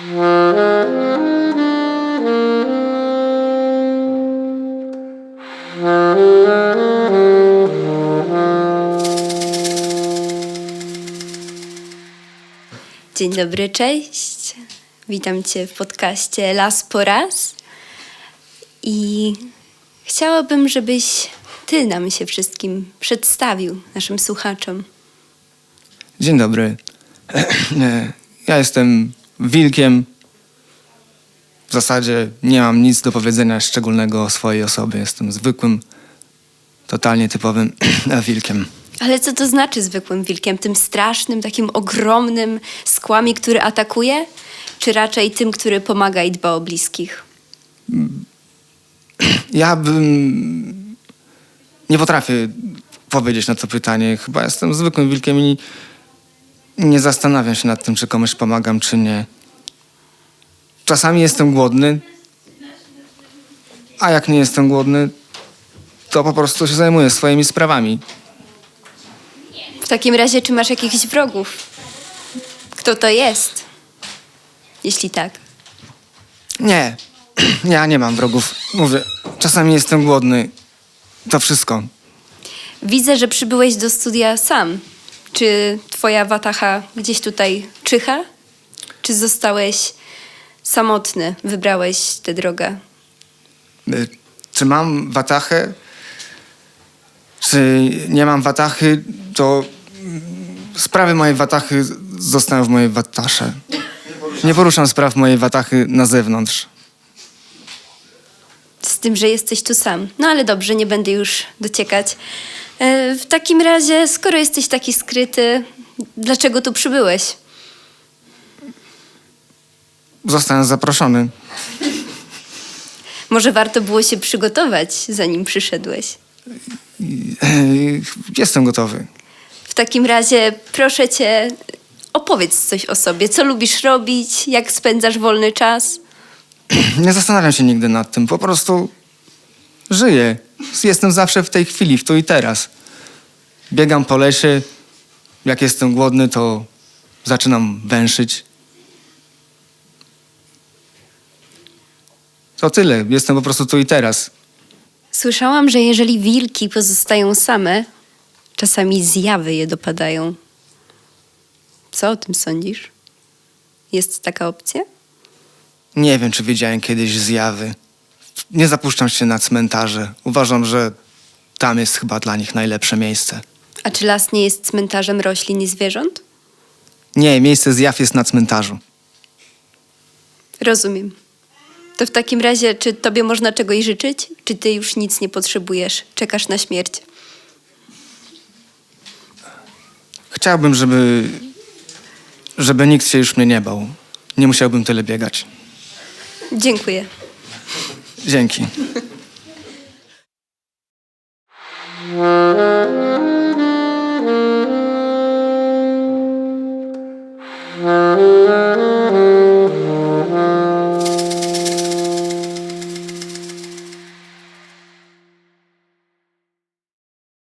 Dzień dobry, cześć. Witam Cię w podcaście Las po raz. I chciałabym, żebyś Ty nam się wszystkim przedstawił, naszym słuchaczom. Dzień dobry. Ja jestem wilkiem. W zasadzie nie mam nic do powiedzenia szczególnego o swojej osobie. Jestem zwykłym, totalnie typowym wilkiem. Ale co to znaczy zwykłym wilkiem? Tym strasznym, takim ogromnym skłami, który atakuje? Czy raczej tym, który pomaga i dba o bliskich? Ja bym. Nie potrafię powiedzieć na to pytanie. Chyba jestem zwykłym wilkiem i nie zastanawiam się nad tym, czy komuś pomagam, czy nie. Czasami jestem głodny, a jak nie jestem głodny, to po prostu się zajmuję swoimi sprawami. W takim razie, czy masz jakichś wrogów? Kto to jest? Jeśli tak. Nie, ja nie mam wrogów. Mówię, czasami jestem głodny. To wszystko. Widzę, że przybyłeś do studia sam. Czy twoja watacha gdzieś tutaj czyha? Czy zostałeś samotny? Wybrałeś tę drogę? Y, Czy mam watachę? Czy nie mam watachy, to sprawy mojej watachy zostają w mojej watasze. Nie poruszam spraw mojej watachy na zewnątrz. Z tym, że jesteś tu sam. No ale dobrze, nie będę już dociekać. E, W takim razie, skoro jesteś taki skryty, dlaczego tu przybyłeś? Zostałem zaproszony. Może warto było się przygotować, zanim przyszedłeś. Y, Jestem gotowy. W takim razie proszę cię, opowiedz coś o sobie. Co lubisz robić? Jak spędzasz wolny czas? Nie zastanawiam się nigdy nad tym. Po prostu żyję. Jestem zawsze w tej chwili, w tu i teraz. Biegam po lesie. Jak jestem głodny, to zaczynam węszyć. To tyle. Jestem po prostu tu i teraz. Słyszałam, że jeżeli wilki pozostają same, czasami zjawy je dopadają. Co o tym sądzisz? Jest taka opcja? Nie wiem, czy widziałem kiedyś zjawy. Nie zapuszczam się na cmentarze. Uważam, że tam jest chyba dla nich najlepsze miejsce. A czy las nie jest cmentarzem roślin i zwierząt? Nie, miejsce zjaw jest na cmentarzu. Rozumiem. To w takim razie, czy tobie można czegoś życzyć? Czy ty już nic nie potrzebujesz? Czekasz na śmierć? Chciałbym, żeby. żeby nikt się już mnie nie bał. Nie musiałbym tyle biegać. Dziękuję. Dzięki.